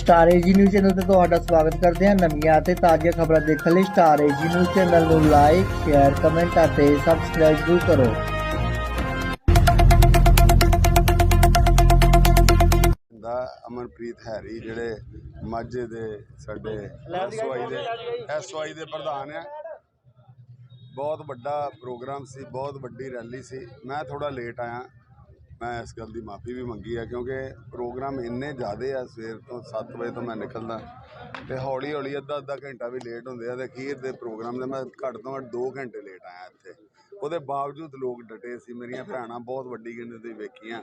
Star AG news channel ਤੇ ਤੁਹਾਡਾ ਸਵਾਗਤ ਕਰਦੇ ਹਾਂ ਨਵੀਆਂ ਅਤੇ ਤਾਜ਼ੀਆਂ ਖਬਰਾਂ ਦੇਖਣ ਲਈ ਸਟਾਰ ਏਜੀ ਨਿਊਜ਼ ਚੈਨਲ ਨੂੰ ਲਾਈਕ ਸ਼ੇਅਰ ਕਮੈਂਟ ਅਤੇ ਸਬਸਕ੍ਰਾਈਬ ਜ਼ਰੂਰ ਕਰੋ। ਦਾ ਅਮਨਪ੍ਰੀਤ ਹੈਰੀ ਜਿਹੜੇ ਮਾਝੇ ਦੇ ਸਾਡੇ ਐਸਵਾਈ ਦੇ ਐਸਵਾਈ ਦੇ ਪ੍ਰਧਾਨ ਆ। ਬਹੁਤ ਵੱਡਾ ਪ੍ਰੋਗਰਾਮ ਸੀ, ਬਹੁਤ ਵੱਡੀ ਰੈਲੀ ਸੀ। ਮੈਂ ਥੋੜਾ ਲੇਟ ਆਇਆ। ਮੈਂ ਇਸ ਗੱਲ ਦੀ ਮਾਫੀ ਵੀ ਮੰਗੀ ਆ ਕਿਉਂਕਿ ਪ੍ਰੋਗਰਾਮ ਇੰਨੇ ਜ਼ਿਆਦੇ ਆ, ਸਵੇਰ ਤੋਂ 7 ਵਜੇ ਤੋਂ ਮੈਂ ਨਿਕਲਦਾ ਤੇ ਹੌਲੀ ਹੌਲੀ ਅੱਧਾ ਅੱਧਾ ਘੰਟਾ ਵੀ ਲੇਟ ਹੁੰਦੇ ਆ ਤੇ ਅਖੀਰ ਦੇ ਪ੍ਰੋਗਰਾਮ ਦੇ ਮੈਂ ਘੱਟ ਤੋਂ ਘੱਟ 2 ਘੰਟੇ ਲੇਟ ਆਇਆ ਇੱਥੇ। ਉਹਦੇ ਬਾਵਜੂਦ ਲੋਕ ਡਟੇ ਸੀ, ਮੇਰੀਆਂ ਭੈਣਾਂ ਬਹੁਤ ਵੱਡੀ ਗਿਣਤੀ ਤੇ ਵੇਖੀਆਂ।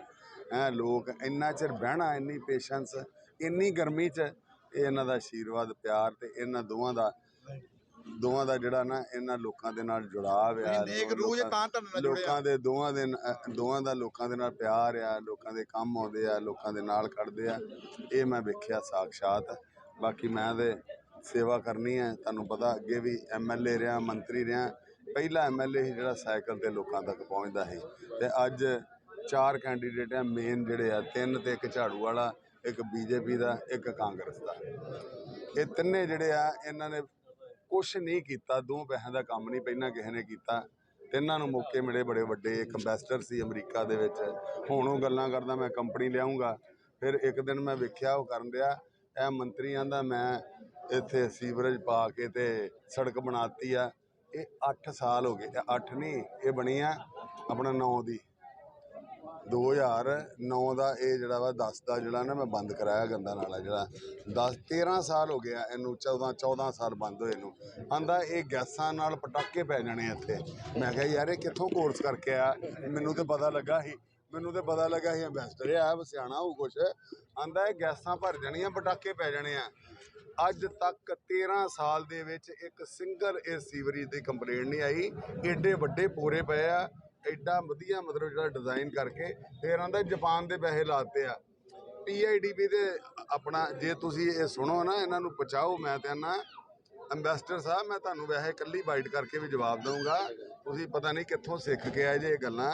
ਐ ਲੋਕ ਇੰਨਾ ਚਿਰ ਬਹਿਣਾ, ਇੰਨੀ ਪੇਸ਼ੈਂਸ ਇੰਨੀ ਗਰਮੀ 'ਚ, ਇਹ ਇਹਨਾਂ ਦਾ ਆਸ਼ੀਰਵਾਦ ਪਿਆਰ ਤੇ ਇਹਨਾਂ ਦੋਵਾਂ ਦਾ ਦੋਵਾਂ ਦਾ ਜਿਹੜਾ ਨਾ ਇਹਨਾਂ ਲੋਕਾਂ ਦੇ ਨਾਲ ਜੁੜਾਵ ਆ ਨੇਕ ਰੂਹ ਜੇ ਤਾਂ ਤੁਹਾਡੇ ਨਾਲ ਜੁੜਿਆ। ਲੋਕਾਂ ਦੇ ਦੋਵਾਂ ਦੇ ਨ- ਦੋਵਾਂ ਦਾ ਲੋਕਾਂ ਦੇ ਨਾਲ ਪਿਆਰ ਆ ਲੋਕਾਂ ਦੇ ਕੰਮ ਆਉਂਦੇ ਆ ਲੋਕਾਂ ਦੇ ਨਾਲ ਖੜਦੇ ਆ। ਇਹ ਮੈਂ ਵੇਖਿਆ ਸਾਖਸ਼ਾਤ ਬਾਕੀ ਮੈਂ ਤੇ ਸੇਵਾ ਕਰਨੀ ਹੈ ਤੁਹਾਨੂੰ ਪਤਾ ਅੱਗੇ ਵੀ ਐਮਐਲਏ ਰਿਹਾ ਮੰਤਰੀ ਰਿਹਾ। ਪਹਿਲਾ ਐਮਐਲਏ ਸੀ ਜਿਹੜਾ ਸਾਈਕਲ ਤੇ ਲੋਕਾਂ ਤੱਕ ਪਹੁੰਚਦਾ ਸੀ। ਤੇ ਅੱਜ ਚਾਰ ਕੈਂਡੀਡੇਟ ਆ ਮੇਨ ਜਿਹੜੇ ਆ ਤਿੰਨ ਤੇ ਇੱਕ ਝਾੜੂ ਵਾਲਾ ਇੱਕ ਬੀਜੇਪੀ ਦਾ ਇੱਕ ਕਾਂਗਰਸ ਦਾ। ਇਹ ਤਿੰਨੇ ਜਿਹੜੇ ਆ ਇਹਨਾਂ ਨੇ ਕੁਛ ਨਹੀਂ ਕੀਤਾ, ਦੋ ਪੈਸਿਆਂ ਦਾ ਕੰਮ ਨਹੀਂ ਪਹਿਲਾਂ ਕਿਸੇ ਨੇ ਕੀਤਾ। ਤਿੰਨਾਂ ਨੂੰ ਮੌਕੇ ਮਿਲੇ ਬੜੇ ਵੱਡੇ ਇੱਕ ਅੰਬੈਸਡਰ ਸੀ ਅਮਰੀਕਾ ਦੇ ਵਿੱਚ। ਹੁਣ ਉਹ ਗੱਲਾਂ ਕਰਦਾ, ਮੈਂ ਕੰਪਨੀ ਲਿਆਉਂਗਾ ਫਿਰ ਇੱਕ ਦਿਨ ਮੈਂ ਵੇਖਿਆ, ਉਹ ਕਰਨ ਰਿਹਾ ਇਹ ਮੰਤਰੀਆਂ ਦਾ ਮੈਂ ਇੱਥੇ ਸੀਵਰੇਜ ਪਾ ਕੇ ਤੇ ਸੜਕ ਬਣਾਤੀ ਆ। ਇਹ 8 ਸਾਲ ਹੋ ਗਏ 8 ਨਹੀਂ, ਇਹ ਬਣੀ ਆ ਆਪਣਾ 9 ਦੀ। 2009 ਦਾ ਇਹ ਜਿਹੜਾ ਵਾ 10 ਦਾ ਜਿਹੜਾ ਨਾ ਮੈਂ ਬੰਦ ਕਰਾਇਆ ਗੰਦਾ ਨਾਲਾ ਜਿਹੜਾ। 10 13 ਸਾਲ ਹੋ ਗਿਆ ਇਹਨੂੰ 14 14 ਸਾਲ ਬੰਦ ਹੋਏ ਨੂੰ। ਆਂਦਾ ਇਹ ਗੈਸਾਂ ਨਾਲ ਪਟਾਕੇ ਪੈ ਜਾਣੇ ਇੱਥੇ। ਮੈਂ ਕਿਹਾ, ਯਾਰ, ਇਹ ਕਿੱਥੋਂ ਕੋਰਸ ਕਰਕੇ ਆ ਮੈਨੂੰ ਤੇ ਪਤਾ ਲੱਗਾ ਸੀ, ਮੈਨੂੰ ਤੇ ਪਤਾ ਲੱਗਾ ਸੀ ਐਮਬੈਸਡਰ ਆ ਸਿਆਣਾ ਉਹ ਕੁਛ। ਆਂਦਾ, ਇਹ ਗੈਸਾਂ ਭਰ ਜਾਣੀਆਂ, ਪਟਾਕੇ ਪੈ ਜਾਣੇ ਆ। ਅੱਜ ਤੱਕ 13 ਸਾਲ ਦੇ ਵਿੱਚ ਇੱਕ ਸਿੰਗਲ ਇਹ ਸੀਵਰੇਜ ਦੀ ਕੰਪਲੇਂਟ ਨਹੀਂ ਆਈ। ਏਡੇ ਵੱਡੇ ਪੂਰੇ ਪਏ ਆ। ਐਡਾ ਵਧੀਆ ਮਤਲਬ ਜਿਹੜਾ ਡਿਜ਼ਾਈਨ ਕਰਕੇ ਫੇਰ ਆਂਦਾ ਜਾਪਾਨ ਦੇ ਪੈਸੇ ਲਾਤੇ ਆ। ਪੀਆਈਡੀਪੀ ਦੇ ਆਪਣਾ ਜੇ ਤੁਸੀਂ ਇਹ ਸੁਣੋ ਨਾ, ਇਹਨਾਂ ਨੂੰ ਪਹੁੰਚਾਓ, ਮੈਂ ਤੇ ਨਾ ਅੰਬੈਸਡਰ ਸਾਹਿਬ, ਮੈਂ ਤੁਹਾਨੂੰ ਵੈਸੇ ਇਕੱਲੀ ਬਾਈਟ ਕਰਕੇ ਵੀ ਜਵਾਬ ਦਊਂਗਾ। ਤੁਸੀਂ ਪਤਾ ਨਹੀਂ ਕਿੱਥੋਂ ਸਿੱਖ ਕੇ ਆਏ ਜੇ ਇਹ ਗੱਲਾਂ।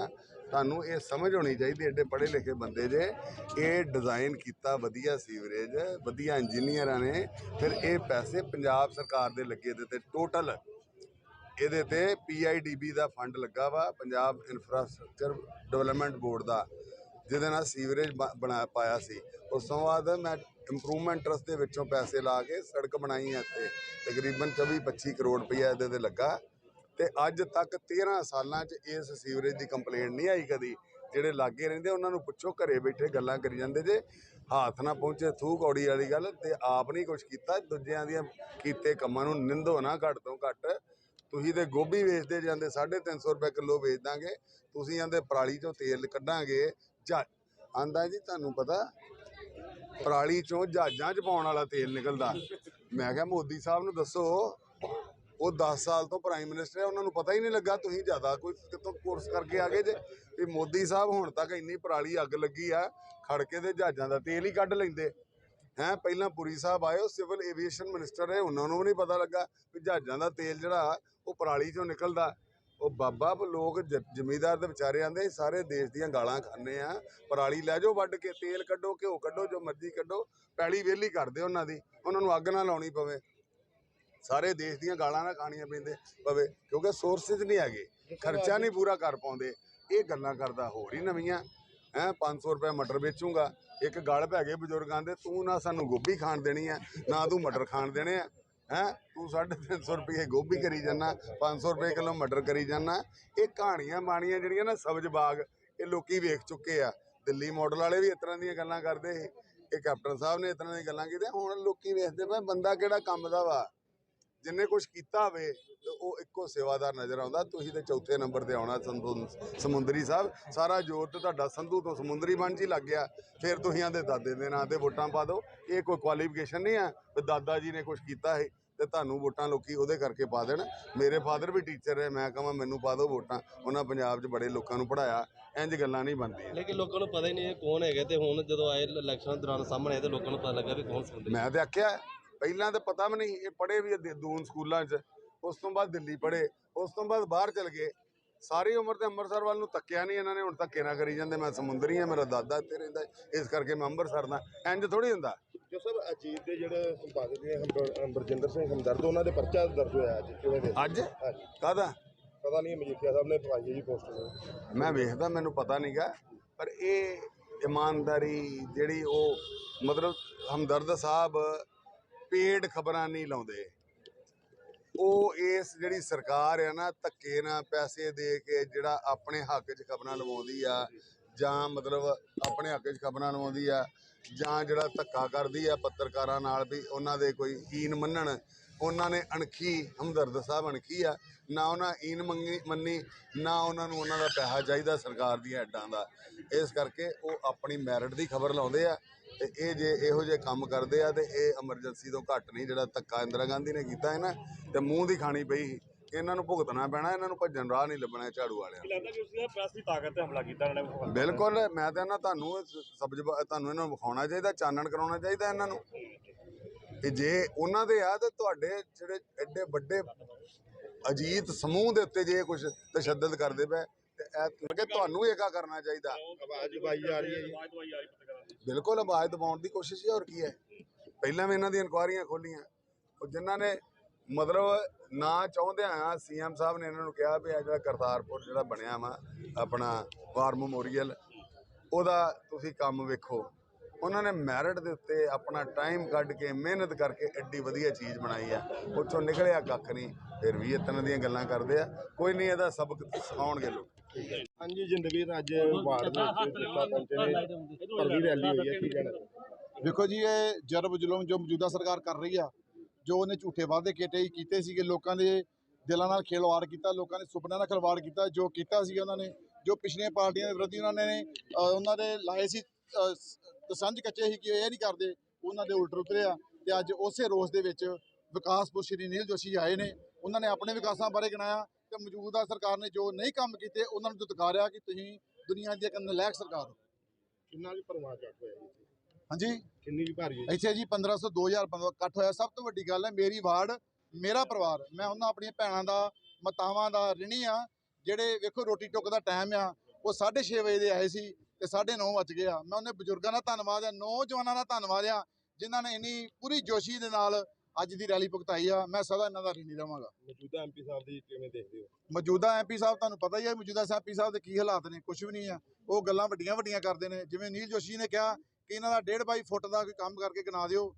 ਤੁਹਾਨੂੰ ਇਹ ਸਮਝ ਹੋਣੀ ਚਾਹੀਦੀ, ਐਡੇ ਪੜ੍ਹੇ ਲਿਖੇ ਬੰਦੇ ਜੇ। ਇਹ ਡਿਜ਼ਾਈਨ ਕੀਤਾ ਵਧੀਆ ਸੀਵਰੇਜ, ਵਧੀਆ ਇੰਜੀਨੀਅਰਾਂ ਨੇ। ਫਿਰ ਇਹ ਪੈਸੇ ਪੰਜਾਬ ਸਰਕਾਰ ਦੇ ਲੱਗੇ ਦਿੱਤੇ ਟੋਟਲ ਇਹਦੇ ਤੇ ਪੀਆਈਡੀਬੀ ਦਾ ਫੰਡ ਲੱਗਾ ਵਾ, ਪੰਜਾਬ ਇਨਫਰਾਸਟ੍ਰਕਚਰ ਡਿਵੈਲਪਮੈਂਟ ਬੋਰਡ ਦਾ, ਜਿਹਦੇ ਨਾਲ ਸੀਵਰੇਜ ਬਣਾ, ਪਾਇਆ ਸੀ। ਉਸ ਤੋਂ ਬਾਅਦ ਮੈਂ ਇੰਪਰੂਵਮੈਂਟ ਟਰਸਟ ਦੇ ਵਿੱਚੋਂ ਪੈਸੇ ਲਾ ਕੇ ਸੜਕ ਬਣਾਈ ਹੈ ਇੱਥੇ। ਤਕਰੀਬਨ 24 25 ਕਰੋੜ ਰੁਪਈਆ ਇਹਦੇ ਤੇ ਲੱਗਾ। ਤੇ ਅੱਜ ਤੱਕ 13 ਸਾਲਾਂ 'ਚ ਇਸ ਸੀਵਰੇਜ ਦੀ ਕੰਪਲੇਂਟ ਨਹੀਂ ਆਈ ਕਦੀ। ਜਿਹੜੇ ਲਾਗੇ ਰਹਿੰਦੇ ਉਹਨਾਂ ਨੂੰ ਪੁੱਛੋ, ਘਰੇ ਬੈਠੇ ਗੱਲਾਂ ਕਰੀ ਜਾਂਦੇ ਜੇ। ਹੱਥ ਨਾ ਪਹੁੰਚੇ ਥੂ ਕੌੜੀ ਵਾਲੀ ਗੱਲ ਤੇ ਆਪ ਨਹੀਂ ਕੁਝ ਕੀਤਾ। ਦੂਜਿਆਂ ਦੀਆਂ ਕੀਤੇ ਕੰਮਾਂ ਨੂੰ ਨਿੰਦੋ ਨਾ ਘੱਟ ਤੋਂ ਘੱਟ। ਤੁਸੀਂ ਤੇ ਗੋਭੀ ਵੇਚਦੇ ਜਾਂਦੇ 350 ਰੁਪਏ ਕਿਲੋ ਵੇਚ ਦਾਂਗੇ। ਤੁਸੀਂ ਆਂਦੇ ਪਰਾਲੀ ਚੋਂ ਤੇਲ ਕੱਢਾਂਗੇ ਜਾ ਆਂਦਾ ਜੀ, ਤੁਹਾਨੂੰ ਪਤਾ, ਪਰਾਲੀ ਚੋਂ ਜਹਾਜ਼ਾਂ 'ਚ ਪਾਉਣ ਵਾਲਾ ਤੇਲ ਨਿਕਲਦਾ। ਮੈਂ ਕਿਹਾ, ਮੋਦੀ ਸਾਹਿਬ ਨੂੰ ਦੱਸੋ, ਉਹ 10 ਸਾਲ ਤੋਂ ਪ੍ਰਾਈਮ ਮਿਨਿਸਟਰ ਹੈ ਉਹਨਾਂ ਨੂੰ ਪਤਾ ਹੀ ਨਹੀਂ ਲੱਗਾ, ਤੁਸੀਂ ਜ਼ਿਆਦਾ ਕੋਈ ਕਿਤੋਂ ਕੋਰਸ ਕਰਕੇ ਆ ਗਏ ਜੇ। ਵੀ ਮੋਦੀ ਸਾਹਿਬ ਹੁਣ ਤੱਕ ਇੰਨੀ ਪਰਾਲੀ ਅੱਗ ਲੱਗੀ ਆ, ਖੜਕੇ ਦੇ ਜਹਾਜ਼ਾਂ ਦਾ ਤੇਲ ਹੀ ਕੱਢ ਲੈਂਦੇ। ਹੈਂ ਪਹਿਲਾਂ ਪੁਰੀ ਸਾਹਿਬ ਆਏ ਉਹ ਸਿਵਲ ਏਵੀਏਸ਼ਨ ਮਿਨਿਸਟਰ ਰਹੇ ਉਹਨਾਂ ਨੂੰ ਵੀ ਨਹੀਂ ਪਤਾ ਲੱਗਾ ਵੀ ਜਹਾਜ਼ਾਂ ਦਾ ਤੇਲ ਜਿਹੜਾ ਉਹ ਪਰਾਲੀ ਚੋਂ ਨਿਕਲਦਾ। ਉਹ ਬਾਬਾ ਲੋਕ ਜ਼ਮੀਂਦਾਰ ਦੇ ਵਿਚਾਰੇ ਆਂਦੇ ਸਾਰੇ ਦੇਸ਼ ਦੀਆਂ ਗਾਲਾਂ ਖਾਂਦੇ ਆ ਪਰਾਲੀ ਲੈ ਜਾਓ ਵੱਢ ਕੇ ਤੇਲ ਕੱਢੋ ਘਿਓ ਕੱਢੋ ਜੋ ਮਰਜ਼ੀ ਕੱਢੋ ਪੈਲੀ ਵਿਹਲੀ ਕਰਦੇ ਉਹਨਾਂ ਦੀ ਉਹਨਾਂ ਨੂੰ ਅੱਗ ਨਾ ਲਾਉਣੀ ਪਵੇ। ਸਾਰੇ ਦੇਸ਼ ਦੀਆਂ ਗਾਲਾਂ ਨਾ ਖਾਣੀਆਂ ਪੈਂਦੇ ਪਵੇ ਕਿਉਂਕਿ ਸੋਰਸਿਸ ਨਹੀਂ ਹੈਗੇ ਖਰਚਾ ਨਹੀਂ ਪੂਰਾ ਕਰ ਪਾਉਂਦੇ ਇਹ ਗੱਲਾਂ ਕਰਦਾ ਹੋਰ ਹੀ ਨਵੀਆਂ। ਹੈ 500 ਰੁਪਏ ਮਟਰ ਵੇਚੂਗਾ। ਇੱਕ ਗਲ ਪੈ ਗਏ ਬਜ਼ੁਰਗਾਂ ਦੇ, ਤੂੰ ਨਾ ਸਾਨੂੰ ਗੋਭੀ ਖਾਣ ਦੇਣੀ ਹੈ, ਨਾ ਤੂੰ ਮਟਰ ਖਾਣ ਦੇਣੇ ਆ ਹੈ, ਤੂੰ 350 ਰੁਪਏ ਗੋਭੀ ਕਰੀ ਜਾਣਾ 500 ਰੁਪਏ ਕਿਲੋ ਮਟਰ ਕਰੀ ਜਾਣਾ ਇਹ ਕਹਾਣੀਆਂ ਬਾਣੀਆਂ ਜਿਹੜੀਆਂ ਨਾ ਸਬਜ਼ ਬਾਗ, ਇਹ ਲੋਕੀ ਵੇਖ ਚੁੱਕੇ ਆ। ਦਿੱਲੀ ਮਾਡਲ ਵਾਲੇ ਵੀ ਇਸ ਤਰ੍ਹਾਂ ਦੀਆਂ ਗੱਲਾਂ ਕਰਦੇ ਸੀ। ਇਹ ਕੈਪਟਨ ਸਾਹਿਬ ਨੇ ਇਸ ਤਰ੍ਹਾਂ ਦੀਆਂ ਗੱਲਾਂ ਕੀਤੀਆਂ, ਹੁਣ ਲੋਕੀ ਵੇਖਦੇ ਪਏ, ਬੰਦਾ ਕਿਹੜਾ ਕੰਮ ਦਾ ਵਾ? ਜਿੰਨੇ ਕੁਝ ਕੀਤਾ ਹੋਵੇ ਤੇ ਉਹ ਇੱਕੋ ਸੇਵਾਦਾਰ ਨਜ਼ਰ ਆਉਂਦਾ। ਤੁਸੀਂ ਤੇ ਚੌਥੇ ਨੰਬਰ ਤੇ ਆਉਣਾ ਸੰਧੂ ਸਮੁੰਦਰੀ ਸਾਹਿਬ। ਸਾਰਾ ਜ਼ੋਰ ਤੇ ਤੁਹਾਡਾ ਸੰਧੂ ਤੋਂ ਸਮੁੰਦਰੀ ਬਣ 'ਚ ਹੀ ਲੱਗ ਗਿਆ। ਫਿਰ ਤੁਸੀਂ ਆਂਦੇ ਦਾਦੇ ਦੇ ਨਾਂ ਤੇ ਵੋਟਾਂ ਪਾ ਦਿਓ। ਇਹ ਕੋਈ ਕੁਆਲੀਫਿਕੇਸ਼ਨ ਨਹੀਂ ਆ ਵੀ ਦਾਦਾ ਜੀ ਨੇ ਕੁਝ ਕੀਤਾ ਹੈ ਤੇ ਤੁਹਾਨੂੰ ਵੋਟਾਂ ਲੋਕੀ ਉਹਦੇ ਕਰਕੇ ਪਾ ਦੇਣ। ਮੇਰੇ ਫਾਦਰ ਵੀ ਟੀਚਰ ਹੈ ਮੈਂ ਕਹਾਂ ਮੈਨੂੰ ਪਾ ਦਿਓ ਵੋਟਾਂ। ਉਹਨਾਂ ਪੰਜਾਬ 'ਚ ਬੜੇ ਲੋਕਾਂ ਨੂੰ ਪੜਾਇਆ ਇੰਜ ਗੱਲਾਂ ਨਹੀਂ ਬਣਦੀਆਂ। ਲੇਕਿਨ ਲੋਕਾਂ ਨੂੰ ਪਤਾ ਹੀ ਨਹੀਂ ਇਹ ਕੌਣ ਹੈਗੇ ਤੇ ਹੁਣ ਜਦੋਂ ਆਏ ਇਲੈਕਸ਼ਨ ਦੌਰਾਨ ਸਾਹਮਣੇ ਆਏ ਤੇ ਲੋਕਾਂ ਨੂੰ ਪਤਾ ਲੱਗਾ ਵੀ ਕੌਣ ਸੁਣਦੇ ਮੈਂ ਤੇ ਆਖਿਆ ਪਹਿਲਾਂ ਤਾਂ ਪਤਾ ਵੀ ਨਹੀਂ ਇਹ ਪੜ੍ਹੇ ਵੀ ਆ ਦੂਨ ਸਕੂਲਾਂ 'ਚ ਉਸ ਤੋਂ ਬਾਅਦ ਦਿੱਲੀ ਪੜ੍ਹੇ ਉਸ ਤੋਂ ਬਾਅਦ ਬਾਹਰ ਚਲ ਗਏ। ਸਾਰੀ ਉਮਰ ਤੇ ਅੰਮ੍ਰਿਤਸਰ ਵੱਲ ਨੂੰ ਤੱਕਿਆ ਨਹੀਂ ਇਹਨਾਂ ਨੇ ਹੁਣ ਧੱਕੇ ਨਾ ਕਰੀ ਜਾਂਦੇ ਮੈਂ ਸਮੁੰਦਰੀ ਆ ਮੇਰਾ ਦਾਦਾ ਇੱਥੇ ਰਹਿੰਦਾ ਇਸ ਕਰਕੇ ਮੈਂ ਅੰਮ੍ਰਿਤਸਰ ਦਾ ਇੰਜ ਥੋੜੀ ਹੁੰਦਾ। ਜੋ ਸਭ ਅਜੀਤ ਦੇ ਜਿਹੜੇ ਸੰਪਾਦਕ ਨੇ ਹਮ- ਸਿੰਘ ਹਮਦਰਦ ਉਹਨਾਂ ਦੇ ਪਰਚਾ ਦਰਜ ਹੋਇਆ ਅੱਜ ਕਿਵੇਂ ਦੇ ਅੱਜ? ਹਾਂਜੀ। ਕਾਹਦਾ? ਪਤਾ ਨਹੀਂ ਮਜੀਠੀਆ ਸਾਹਿਬ ਨੇ ਪਾਈ ਹੈ ਜੀ ਪੋਸਟਰ ਮੈਂ ਵੇਖਦਾ ਮੈਨੂੰ ਪਤਾ ਨਹੀਂਗਾ ਪਰ ਇਹ ਇਮਾਨਦਾਰੀ ਜਿਹੜੀ ਉਹ ਮਤਲਬ ਹਮਦਰਦ ਸਾਹਿਬ ਪੇਡ ਖਬਰਾਂ ਨਹੀਂ ਲਾਉਂਦੇ। ਉਹ ਇਸ ਜਿਹੜੀ ਸਰਕਾਰ ਆ ਨਾ, ਧੱਕੇ ਨਾਲ ਪੈਸੇ ਦੇ ਕੇ ਜਿਹੜਾ ਆਪਣੇ ਹੱਕ 'ਚ ਖਬਰਾਂ ਲਵਾਉਂਦੀ ਆ, ਜਾਂ ਮਤਲਬ ਆਪਣੇ ਹੱਕ 'ਚ ਖਬਰਾਂ ਲਵਾਉਂਦੀ ਆ, ਜਾਂ ਜਿਹੜਾ ਧੱਕਾ ਕਰਦੀ ਆ ਪੱਤਰਕਾਰਾਂ ਨਾਲ ਵੀ ਉਹਨਾਂ ਦੇ ਕੋਈ ਈਨ ਮੰਨਣ ਉਹਨਾਂ ਨੇ ਅਣਖੀ ਹਮਦਰਦ ਸਾਹਿਬ ਅਣਖੀ ਆ ਨਾ ਉਹਨਾਂ ਈਨ ਮੰਗੀ ਮੰਨੀ ਨਾ ਉਹਨਾਂ ਨੂੰ ਉਹਨਾਂ ਦਾ ਪੈਸਾ ਚਾਹੀਦਾ ਸਰਕਾਰ ਦੀਆਂ ਐਡਾਂ ਦਾ ਇਸ ਕਰਕੇ ਉਹ ਆਪਣੀ ਮੈਰਿਟ ਦੀ ਖਬਰ ਲਾਉਂਦੇ ਆ ਤੇ ਇਹ ਜੇ ਇਹੋ ਜਿਹੇ ਕੰਮ ਕਰਦੇ ਆ ਤੇ ਇਹ ਐਮਰਜੈਂਸੀ ਤੋਂ ਘੱਟ ਨਹੀਂ ਜਿਹੜਾ ਧੱਕਾ ਇੰਦਰਾ ਗਾਂਧੀ ਨੇ ਕੀਤਾ ਹੈ ਨਾ ਤੇ ਮੂੰਹ ਦੀ ਖਾਣੀ ਪਈ। ਇਹਨਾਂ ਨੂੰ ਭੁਗਤਣਾ ਪੈਣਾ ਇਹਨਾਂ ਨੂੰ ਭੱਜਣ ਰਾਹ ਨਹੀਂ ਲੱਭਣਾ ਝਾੜੂ ਵਾਲਿਆਂ। ਲੱਗਦਾ ਕਿ ਉਸਨੇ ਪ੍ਰੈਸ ਦੀ ਤਾਕਤ ਤੇ ਹਮਲਾ ਕੀਤਾ ਇਹਨਾਂ ਨੇ ਬਿਲਕੁਲ ਮੈਂ ਤਾਂ ਨਾ ਤੁਹਾਨੂੰ ਸਬਜ ਤੁਹਾਨੂੰ ਇਹਨਾਂ ਨੂੰ ਵਿਖਾਉਣਾ ਚਾਹੀਦਾ ਚਾਨਣ ਕਰਾਉਣਾ ਚਾਹੀਦਾ ਇਹਨਾਂ ਨੂੰ ਕਿ ਜੇ ਉਹਨਾਂ ਦੇ ਆ ਤੇ ਤੁਹਾਡੇ ਜਿਹੜੇ ਐਡੇ ਵੱਡੇ ਅਜੀਤ ਸਮੂਹ ਦੇ ਉੱਤੇ ਜੇ ਕੁਝ ਤਸ਼ੱਦਦ ਕਰਦੇ ਪਏ ਤੇ ਇਹ ਕਿ ਤੁਹਾਨੂੰ ਏਕਾ ਕਰਨਾ ਚਾਹੀਦਾ। ਆਵਾਜ਼ ਦਬਾਈ ਜਾ ਰਹੀ ਹੈ ਜੀ। ਦੀ। ਬਿਲਕੁਲ ਆਵਾਜ਼ ਦਬਾਉਣ ਦੀ ਕੋਸ਼ਿਸ਼ ਹੈ ਹੋਰ ਕੀ ਹੈ। ਪਹਿਲਾਂ ਵੀ ਇਹਨਾਂ ਦੀਆਂ ਇਨਕੁਆਰੀਆਂ ਖੋਲੀਆਂ। ਉਹ ਜਿਨ੍ਹਾਂ ਨੇ ਮਤਲਬ ਨਾ ਚਾਹੁੰਦੇ ਆ ਸੀਐਮ ਸਾਹਿਬ ਨੇ ਇਹਨਾਂ ਨੂੰ ਕਿਹਾ ਵੀ ਇਹ ਜਿਹੜਾ ਕਰਤਾਰਪੁਰ ਜਿਹੜਾ ਬਣਿਆ ਵਾ ਆਪਣਾ ਵਾਰ ਮੈਮੋਰੀਅਲ ਉਹਦਾ ਤੁਸੀਂ ਕੰਮ ਵੇਖੋ। ਉਹਨਾਂ ਨੇ ਮੈਰਿਟ ਦੇ ਉੱਤੇ ਆਪਣਾ ਟਾਈਮ ਕੱਢ ਕੇ ਮਿਹਨਤ ਕਰਕੇ ਐਡੀ ਵਧੀਆ ਚੀਜ਼ ਬਣਾਈ ਆ। ਉੱਥੋਂ ਨਿਕਲਿਆ ਕੱਖ ਨਹੀਂ ਫਿਰ ਵੀ ਇਤਨਾ ਦੀਆਂ ਗੱਲਾਂ ਕਰਦੇ ਆ। ਕੋਈ ਨਹੀਂ ਇਹਦਾ ਸਬਕ ਸਿਖਾਉਣਗੇ ਲੋਕ। ਹਾਂਜੀ ਜਿੰਦਵੀਰ ਅੱਜ ਵਾਰਡ ਦੇ ਵਿੱਚ ਭਰਵੀ ਰੈਲੀ ਹੋਈ ਹੈ ਕੀ ਕਹਿਣਾ ਦੇਖੋ ਜੀ ਇਹ ਜਰਬ ਜ਼ੁਲਮ ਜੋ ਮੌਜੂਦਾ ਸਰਕਾਰ ਕਰ ਰਹੀ ਆ ਜੋ ਉਹਨੇ ਝੂਠੇ ਵਾਅਦੇ ਕੀਤੇ ਕੀਤੇ ਸੀਗੇ ਲੋਕਾਂ ਦੇ ਦਿਲਾਂ ਨਾਲ ਖਿਲਵਾੜ ਕੀਤਾ ਲੋਕਾਂ ਦੇ ਸੁਪਨਿਆਂ ਨਾਲ ਖਿਲਵਾੜ ਕੀਤਾ ਜੋ ਕੀਤਾ ਸੀ ਉਹਨਾਂ ਨੇ ਜੋ ਪਿਛਲੀਆਂ ਪਾਰਟੀਆਂ ਦੇ ਵਿਰੋਧੀ ਉਹਨਾਂ ਨੇ ਉਹਨਾਂ ਦੇ ਲਾਏ ਸੀ ਦਸੰਝ ਕੱਚੇ ਸੀ ਕਿ ਇਹ ਨਹੀਂ ਕਰਦੇ ਉਹਨਾਂ ਦੇ ਉਲਟ ਉਤਰੇ ਆ। ਤੇ ਅੱਜ ਉਸੇ ਰੋਸ ਦੇ ਵਿੱਚ ਵਿਕਾਸਪੁਰ ਸ਼੍ਰੀ ਨੀਲ ਜੋਸ਼ੀ ਆਏ ਨੇ। ਉਹਨਾਂ ਨੇ ਆਪਣੇ ਵਿਕਾਸਾਂ ਬਾਰੇ ਗਿਣਾਇਆ ਤੇ ਮੌਜੂਦਾ ਸਰਕਾਰ ਨੇ ਜੋ ਨਹੀਂ ਕੰਮ ਕੀਤੇ ਉਹਨਾਂ ਨੂੰ ਦੁਤਕਾਰਿਆ ਕਿ ਤੁਸੀਂ ਦੁਨੀਆ ਦੀ ਇੱਕ ਨਲਾਇਕ ਸਰਕਾਰ ਹੋ। ਕਿੰਨਾ ਵੀ ਪਰਵਾਹ ਚੱਕ ਹੋਇਆ ਜੀ? ਹਾਂਜੀ? ਕਿੰਨੀ ਵੀ ਭਾਰੀ ਹੈ ਇੱਥੇ ਜੀ 1500 2000 ਬੰਦਾ ਇਕੱਠ ਹੋਇਆ। ਸਭ ਤੋਂ ਵੱਡੀ ਗੱਲ ਹੈ ਮੇਰੀ ਵਾਰਡ ਮੇਰਾ ਪਰਿਵਾਰ ਮੈਂ ਉਹਨਾਂ ਆਪਣੀਆਂ ਭੈਣਾਂ ਦਾ ਮਾਤਾਵਾਂ ਦਾ ਰਿਣੀ ਆ ਜਿਹੜੇ ਵੇਖੋ ਰੋਟੀ ਟੁੱਕ ਦਾ ਟਾਈਮ ਆ ਉਹ 6:30 ਵਜੇ ਦੇ ਆਏ ਸੀ। ਤੇ 9:30 ਵੱਜ ਗਏ ਆ। ਮੈਂ ਉਹਨੇ ਬਜ਼ੁਰਗਾਂ ਦਾ ਧੰਨਵਾਦ ਆ ਨੌਜਵਾਨਾਂ ਦਾ ਧੰਨਵਾਦ ਆ ਜਿਨ੍ਹਾਂ ਨੇ ਇੰਨੀ ਪੂਰੀ ਜੋਸ਼ੀ ਦੇ ਨਾਲ ਅੱਜ ਦੀ ਰੈਲੀ ਭੁਗਤਾਈ ਆ। ਮੈਂ ਸਦਾ ਇਹਨਾਂ ਦਾ ਰਿਣੀ ਰਵਾਂਗਾ ਮੌਜੂਦਾ ਐਮਪੀ ਸਾਹਿਬ ਦੀ ਕਿਵੇਂ ਦੇਖਦੇ ਹੋ? ਮੌਜੂਦਾ ਐਮਪੀ ਸਾਹਿਬ ਤੁਹਾਨੂੰ ਪਤਾ ਹੀ ਹੈ ਮੌਜੂਦਾ ਐਮਪੀ ਸਾਹਿਬ ਦੇ ਕੀ ਹਾਲਾਤ ਨੇ ਕੁਝ ਵੀ ਨਹੀਂ ਆ। ਉਹ ਗੱਲਾਂ ਵੱਡੀਆਂ ਵੱਡੀਆਂ ਕਰਦੇ ਨੇ। ਜਿਵੇਂ ਨੀਲ ਜੋਸ਼ੀ ਨੇ ਕਿਹਾ ਕਿ ਇਹਨਾਂ ਦਾ 1.5 ਬਾਈ ਫੁੱਟ ਦਾ ਕੋਈ ਕੰਮ ਕਰਕੇ ਗਿਣਾ ਦਿਓ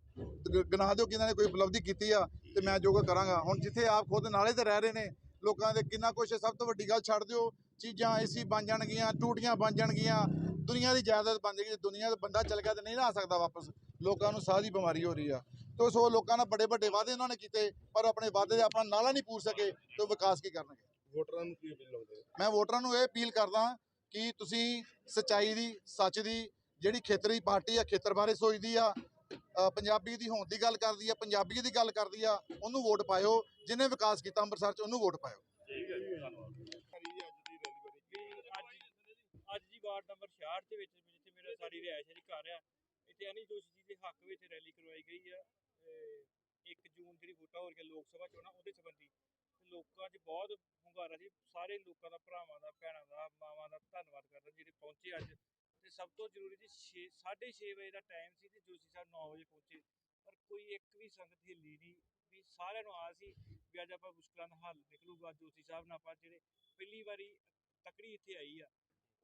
ਗਿਣਾ ਦਿਓ ਕਿ ਇਹਨਾਂ ਨੇ ਕੋਈ ਉਪਲਬਧੀ ਕੀਤੀ ਆ ਤੇ ਮੈਂ ਜੋ ਕੁਝ ਕਰਾਂਗਾ। ਹੁਣ ਜਿੱਥੇ ਆਪ ਖੁਦ ਨਾਲੇ ਤੇ ਰਹਿ ਰਹੇ ਨੇ ਲੋਕਾਂ ਦੇ ਕਿੰਨਾ ਹੈ, ਸਭ ਤੋਂ ਵੱਡੀ ਗੱਲ ਛੱਡ ਦਿਓ। ਚੀਜ਼ਾਂ ਏਸੀ ਬਣ ਜਾਣਗੀਆਂ ਟੂਟੀਆਂ ਬਣ ਜਾਣਗੀਆਂ ਦੁਨੀਆ ਦੀ ਜਾਇਦਾਦ ਬਣ ਜਾਏਗੀ ਜੇ ਦੁਨੀਆ ਦਾ ਬੰਦਾ ਚਲ ਗਿਆ ਤੇ ਨਹੀਂ ਨਾ ਆ ਸਕਦਾ ਵਾਪਸ ਲੋਕਾਂ ਨੂੰ ਸਾਹ ਦੀ ਬਿਮਾਰੀ ਹੋ ਰਹੀ ਆ। ਤੇ ਸੋ ਲੋਕਾਂ ਨਾਲ ਬੜੇ ਵੱਡੇ ਵਾਅਦੇ ਉਹਨਾਂ ਨੇ ਕੀਤੇ ਪਰ ਆਪਣੇ ਵਾਅਦੇ ਦੇ ਆਪਣਾ ਨਾਲਾ ਨਹੀਂ ਪੂਰ ਸਕੇ ਤੇ ਵਿਕਾਸ ਕੀ ਕਰਨਗੇ? ਵੋਟਰਾਂ ਨੂੰ ਕੀ ਅਪੀਲ ਲਾਉਂਦੇ ਮੈਂ ਵੋਟਰਾਂ ਨੂੰ ਇਹ ਅਪੀਲ ਕਰਦਾ ਕਿ ਤੁਸੀਂ ਸਚਾਈ ਦੀ ਸੱਚ ਦੀ ਜਿਹੜੀ ਖੇਤਰੀ ਪਾਰਟੀ ਆ ਖੇਤਰ ਬਾਰੇ ਸੋਚਦੀ ਆ ਪੰਜਾਬੀ ਦੀ ਹੋਂਦ ਦੀ ਗੱਲ ਕਰਦੀ ਆ ਪੰਜਾਬੀ ਦੀ ਗੱਲ ਕਰਦੀ ਆ ਉਹਨੂੰ ਵੋਟ ਪਾਇਓ ਜਿਹਨੇ ਵਿਕਾਸ ਕੀਤਾ ਅੰਮ੍ਰਿਤਸਰ ਚ ਉਹਨੂੰ ਵੋਟ ਪਾਇਓ। ਠੀਕ ਹੈ ਜੀ ਧੰਨਵਾਦ। ਵਾਰਡ ਨੰਬਰ 66 ਦੇ ਵਿੱਚ ਜਿੱਥੇ ਮੇਰਾ ਸਾਰੀ ਰਿਹਾਇਸ਼ ਹੈ ਜੀ ਘਰ ਆ। ਇੱਥੇ ਅਨੀ ਜੋਸ਼ੀ ਜੀ ਦੇ ਹੱਕ ਵਿੱਚ ਰੈਲੀ ਕਰਵਾਈ ਗਈ ਆ 1 ਜੂਨ ਜਿਹੜੀ ਵੋਟਾਂ ਹੋ ਰਹੀਆਂ ਲੋਕ ਸਭਾ ਚੋਣਾਂ ਉਹਦੇ ਸੰਬੰਧੀ। ਲੋਕਾਂ 'ਚ ਬਹੁਤ ਹੁੰਗਾਰਾ ਸੀ। ਸਾਰੇ ਲੋਕਾਂ ਦਾ, ਭਰਾਵਾਂ ਦਾ, ਭੈਣਾਂ ਦਾ, ਮਾਵਾਂ ਦਾ ਧੰਨਵਾਦ ਕਰਦਾ ਜਿਹੜੇ ਪਹੁੰਚੇ ਅੱਜ। ਤੇ ਸਭ ਤੋਂ ਜ਼ਰੂਰੀ ਜੀ 6 6:30 ਵਜੇ ਦਾ ਟਾਈਮ ਸੀ ਤੇ ਜੋਸ਼ੀ ਸਾਹਿਬ 9 ਵਜੇ ਪਹੁੰਚੇ। ਪਰ ਕੋਈ ਇੱਕ ਵੀ ਸੰਗਤ ਹਿੱਲੀ ਨਹੀਂ। ਵੀ ਸਾਰਿਆਂ ਨੂੰ ਆਸ ਸੀ ਵੀ ਅੱਜ ਆਪਾਂ ਮੁਸ਼ਕਲਾਂ ਦਾ ਹੱਲ ਨਿਕਲੂਗਾ। ਜੋਸ਼ੀ ਸਾਹਿਬ ਨਾਲ ਆਪਾਂ ਜਿਹੜੇ ਪਹਿਲੀ ਵਾਰੀ ਤਕੜੀ ਇੱਥੇ ਆਈ ਆ।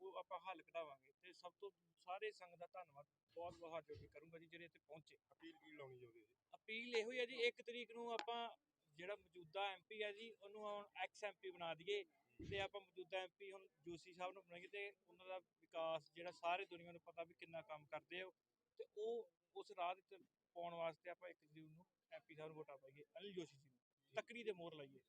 ਉਹ ਆਪਾਂ ਹੱਲ ਕਢਾਵਾਂਗੇ। ਤੇ ਸਭ ਤੋਂ ਸਾਰੇ ਸੰਗਤ ਦਾ ਧੰਨਵਾਦ ਬਹੁਤ ਬਹੁਤ ਹੱਥ ਜੋੜ ਕੇ ਕਰੂੰਗਾ ਜੀ ਜਿਹੜੇ ਇੱਥੇ ਪਹੁੰਚੇ। ਅਪੀਲ ਕੀ ਲਾਉਣੀ ਚਾਹੁੰਦੇ ਹੋ ਅਪੀਲ ਇਹੋ ਹੀ ਹੈ ਜੀ 1 ਤਰੀਕ ਨੂੰ ਆਪਾਂ ਜਿਹੜਾ ਮੌਜੂਦਾ ਐਮਪੀ ਹੈ ਜੀ ਉਹਨੂੰ ਹੁਣ ਐਕਸ ਐਮਪੀ ਬਣਾ ਦਈਏ। ਤੇ ਆਪਾਂ ਮੌਜੂਦਾ ਐਮਪੀ ਹੁਣ ਜੋਸ਼ੀ ਸਾਹਿਬ ਨੂੰ ਬਣਾਈਏ ਤੇ ਉਹਨਾਂ ਦਾ ਵਿਕਾਸ ਜਿਹੜਾ ਸਾਰੇ ਦੁਨੀਆ ਨੂੰ ਪਤਾ ਵੀ ਕਿੰਨਾ ਕੰਮ ਕਰਦੇ ਉਹ, ਤੇ ਉਹ ਉਸ ਰਾਹ ਤੇ ਪਾਉਣ ਵਾਸਤੇ ਆਪਾਂ 1 ਜੂਨ ਨੂੰ ਐਮਪੀ ਸਾਹਿਬ ਨੂੰ ਵੋਟਾਂ ਪਾਈਏ ਅਨਿਲ ਜੋਸ਼ੀ ਜੀ ਨੂੰ। ਤਕੜੀ ਦੇ ਮੋਹਰ ਲਾਈਏ।